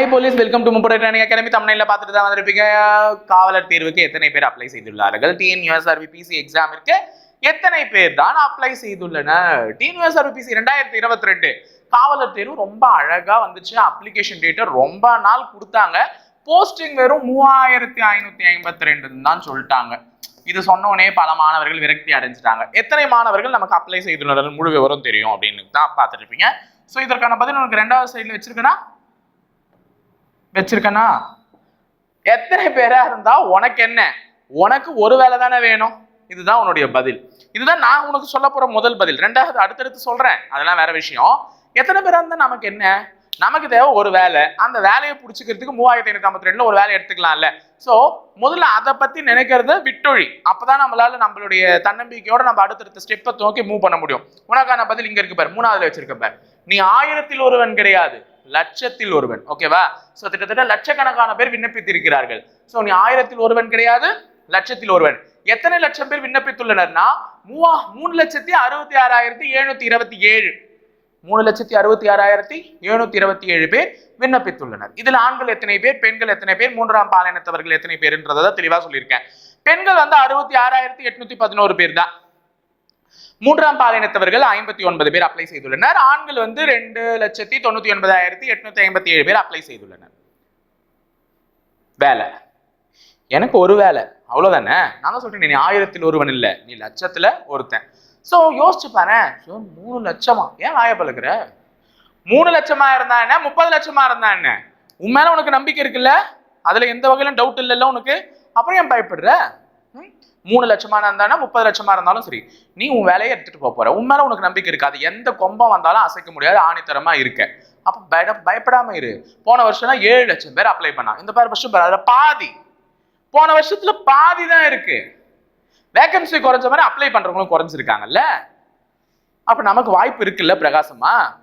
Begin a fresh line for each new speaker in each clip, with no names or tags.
Hi police welcome to முப்படை training academy தமிழ்ல பார்த்துட்டு தான் வந்திருப்பீங்க. காவலர் தேர்வுக்கு எத்தனை பேர் அப்ளை செய்துள்ளார்கள்? டிஎன்யூஎஸ்ஆர்பி பிசி எக்ஸாமிற்கு எத்தனை பேர் தான் அப்ளை செய்துள்ளனர்? டிஎன்யூஎஸ்ஆர்பி பிசி ரெண்டாயிரத்தி இருபத்தி ரெண்டு. காவலர் தேர்வு ரொம்ப அழகா வந்துச்சு. அப்ளிகேஷன் டேட்டை ரொம்ப நாள் கொடுத்தாங்க. போஸ்டிங் வெறும் மூவாயிரத்தி ஐநூத்தி ஐம்பத்தி ரெண்டுன்னு தான் சொல்லிட்டாங்க. இது சொன்ன உடனே பல மாணவர்கள் விரக்தி அடைஞ்சிட்டாங்க. எத்தனை மாணவர்கள் நமக்கு அப்ளை செய்துள்ளனர்? முழு விவரம் தெரியும் அப்படின்னு தான் பார்த்துட்டு இருப்பீங்க. ஸோ இதற்கான பதில் உனக்கு ரெண்டாவது சைடில் வச்சிருக்கேன்னா வச்சிருக்கனா? எத்தனை பேரா இருந்தா உனக்கு என்ன? உனக்கு ஒரு வேலை தானே வேணும். இதுதான் உன்னுடைய பதில். இதுதான் நான் உனக்கு சொல்ல போற முதல் பதில். ரெண்டாவது அடுத்தடுத்து சொல்றேன். அதெல்லாம் வேற விஷயம். எத்தனை பேரா இருந்தா நமக்கு என்ன? நமக்கு தேவை ஒரு வேலை. அந்த வேலையை பிடிச்சிக்கிறதுக்கு மூவாயிரத்தி ஐநூத்தி ஐம்பத்தி ரெண்டுல ஒரு வேலை எடுத்துக்கலாம்ல. சோ முதல்ல அதை பத்தி நினைக்கிறத விட்டொழி. அப்பதான் நம்மளால நம்மளுடைய தன்னம்பிக்கையோட நம்ம அடுத்தடுத்த ஸ்டெப்பை நோக்கி மூவ் பண்ண முடியும். உனக்கான பதில் இங்க இருக்கு பாரு. மூணாவதுல வச்சிருக்க பாரு. நீ ஆயிரத்தில் ஒருவன் கிடையாது. லட்சத்தில் ஒருவன். ஓகேவா சோ கிட்டத்தட்ட லட்சக்கணக்கான பேர் விண்ணப்பித்திருக்கிறார்கள். சோ நீ ஆயிரத்தில் ஒருவன் கிடையாது லட்சத்தில் ஒருவன். எத்தனை லட்சம் பேர் விண்ணப்பித்துள்ளனர்னா மூவா மூணு லட்சத்தி அறுபத்தி ஆறாயிரத்தி எழுநூத்தி இருபத்தி ஏழு. மூணு லட்சத்தி அறுபத்தி ஆறாயிரத்தி எழுநூத்தி இருபத்தி ஏழு பேர் விண்ணப்பித்துள்ளனர். இதுல ஆண்கள் எத்தனை பேர் பெண்கள் எத்தனை பேர் மூன்றாம் பாலினத்தவர்கள் எத்தனை பேருன்றதை தெளிவா சொல்லியிருக்கேன். பெண்கள் வந்து அறுபத்தி ஆறாயிரத்தி எட்நூத்தி பதினோரு பேர் தான். மூன்றாம் பாலினத்தவர்கள் ஐம்பத்தி ஒன்பது பேர் அப்ளை செய்துள்ளனர். ஆண்கள் வந்து ரெண்டு லட்சத்தி தொண்ணூத்தி ஒன்பதாயிரத்தி எட்நூத்தி ஐம்பத்தி ஏழு பேர் அப்ளை செய்துள்ளனர். வேலை. எனக்கு ஒரு வேலை. அவ்வளவுதானே? நான் தான் சொல்றேன் நீ ஆயிரத்தில் ஒருவன் இல்லை. நீ லட்சத்துல ஒருத்தன். சோ யோசிச்சு பாரு. ஸோ மூணு லட்சமா? ஏன் வாய பழகுற? மூணு லட்சமா இருந்தா என்ன? முப்பது லட்சமா இருந்தா என்ன? உன் மேல உனக்கு நம்பிக்கை இருக்குல்ல? அதுல எந்த வகையிலும் டவுட் இல்லைல்ல உனக்கு? அப்புறம் ஏன் பயப்படுற? மூணு லட்சமா இருந்தானா முப்பது லட்சமா இருந்தாலும் சரி நீ உன் வேலையை எடுத்துட்டு போக போற. உன் மேல உனக்கு நம்பிக்கை இருக்காது எந்த கொம்பம் வந்தாலும் அசைக்க முடியாது ஆணித்தரமா இருக்க. அப்ப பய பயப்படாம இரு. போன வருஷம்னா ஏழு லட்சம் பேர் அப்ளை பண்ணா. இந்த பேர் வருஷம் பாரு, பாதி. போன வருஷத்துல பாதி தான் இருக்கு. வேகன்சி குறைஞ்ச மாதிரி அப்ளை பண்றவங்களும் குறைஞ்சிருக்காங்கல்ல? அப்ப நமக்கு வாய்ப்பு இருக்குல்ல பிரகாசமா?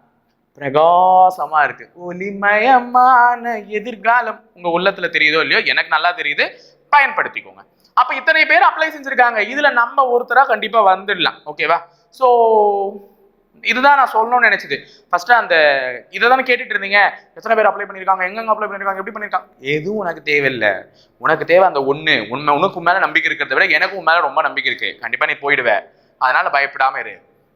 பிரகாசமா இருக்கு. ஒளிமயமான எதிர்காலம். உங்க உள்ளத்துல தெரியுதோ இல்லையோ? எனக்கு நல்லா தெரியுது. பயன்படுத்திக்கோங்க. அப்ப இத்தனை பேர் அப்ளை செஞ்சிருக்காங்க. இதுல நம்ம ஒருத்தரா கண்டிப்பா வந்துடலாம். ஓகேவா சோ இதுதான் நான் சொல்லணும்னு நினைச்சது. ஃபர்ஸ்ட் அந்த இதை தானே கேட்டுட்டு இருந்தீங்க. எத்தனை பேர் அப்ளை பண்ணிருக்காங்க? எங்கெங்க அப்ளை பண்ணிருக்காங்க? எப்படி பண்ணிருக்காங்க? எதுவும் உனக்கு தேவையில்லை. உனக்கு தேவை அந்த ஒண்ணு. உண்மை உனக்கு மேலே மேல நம்பிக்கை இருக்கிறத விட எனக்கு உன் மேல ரொம்ப நம்பிக்கை இருக்கு. கண்டிப்பா நீ போயிடுவ. அதனால பயப்படாம இரு.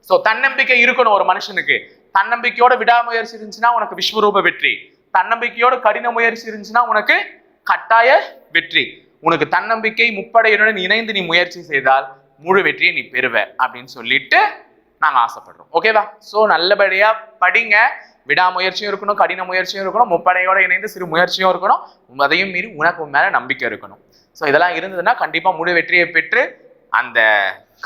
சோ தன்னம்பிக்கை இருக்கணும் ஒரு மனுஷனுக்கு. தன்னம்பிக்கையோட விடாமுயற்சி இருந்துச்சுன்னா உனக்கு விஸ்வரூப வெற்றி. தன்னம்பிக்கையோட கடின முயற்சி இருந்துச்சுன்னா உனக்கு கட்டாய வெற்றி. உனக்கு தன்னம்பிக்கை முப்படையுடன் இணைந்து நீ முயற்சி செய்தால் முழு வெற்றியை நீ பெறுவ அப்படின்னு சொல்லிட்டு நாங்கள் ஆசைப்படுறோம். ஓகேவா ஸோ நல்லபடியாக படிங்க. விடாமுயற்சியும் இருக்கணும் கடின முயற்சியும் இருக்கணும் முப்படையோட இணைந்து சிறு முயற்சியும் இருக்கணும். அதையும் மீறி உனக்கு மேலே நம்பிக்கை இருக்கணும். ஸோ இதெல்லாம் இருந்ததுன்னா கண்டிப்பாக முழு வெற்றியை பெற்று அந்த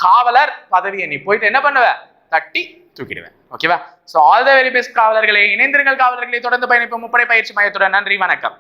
காவலர் பதவியை நீ போயிட்டு என்ன பண்ணுவ? தட்டி தூக்கிடுவேன் ஓகேவா so all the very best காவலர்களை. இணைந்திருங்கள் காவலர்களை. தொடர்ந்து பயணிப்போம். முப்படை பயிற்சி மையத்துடன். நன்றி வணக்கம்.